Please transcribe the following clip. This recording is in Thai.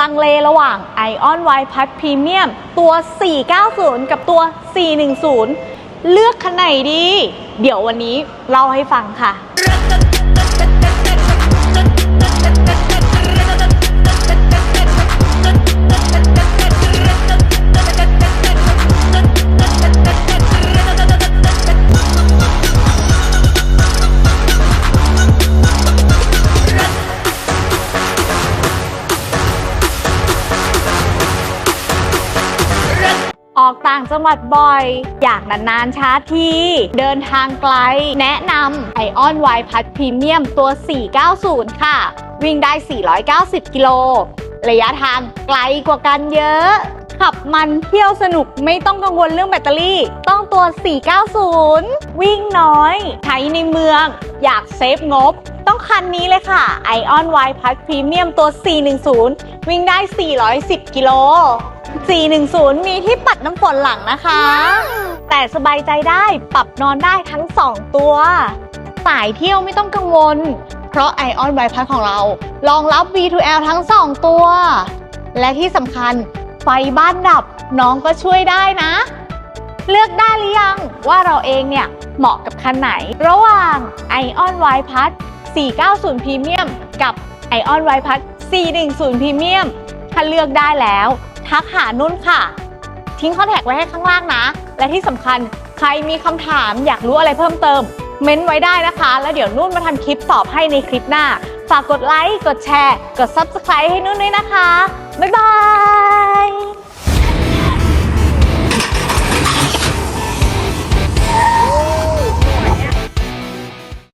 ลังเลระหว่าง Ion Y p a d Premium ตัว 490 กับตัว 410 เลือกคันไหนดี เดี๋ยววันนี้เล่าให้ฟังค่ะ ออกต่างจังหวัดบ่อย อยากนานๆชาร์จที เดินทางไกล แนะนำ Ion Y Plus Premium ตัว 490 ค่ะ วิ่งได้ 490 กิโล ระยะทางไกลกว่ากันเยอะ ขับมันเที่ยวสนุกไม่ต้องกังวลเรื่องแบตเตอรี่ ต้องตัว 490 วิ่งน้อย ใช้ในเมือง อยากเซฟงบต้องคันนี้เลยค่ะ Ion Y Plus Premium ตัว 410 วิ่งได้ 410 กิโล 410 มีที่ปัดน้ำฝนหลังนะคะ แต่สบายใจได้ปรับนอนได้ทั้ง 2 ตัว สายเที่ยวไม่ต้องกังวล เพราะ Ion y p a s ของเรารองรับ V2L ทั้ง 2 ตัว และที่สำคัญไฟบ้านดับน้องก็ช่วยได้นะ เลือกได้หรือยังว่าเราเองเนี่ยเหมาะกับคันไหน ระหว่าง Ion y p a s 490 Premium กับ Ion y p a s 410 Premium ถ้าเลือกได้แล้ว ทักหานุ่นค่ะ ทิ้งคอนแทคไว้ให้ข้างล่างนะ และที่สำคัญใครมีคำถามอยากรู้อะไรเพิ่มเติม เม้นไว้ได้นะคะ แล้วเดี๋ยวนุ่นมาทำคลิปตอบให้ในคลิปหน้า ฝากกดไลค์ กดแชร์ กด Subscribe ให้นุ่นด้วยนะคะ บ๊ายบาย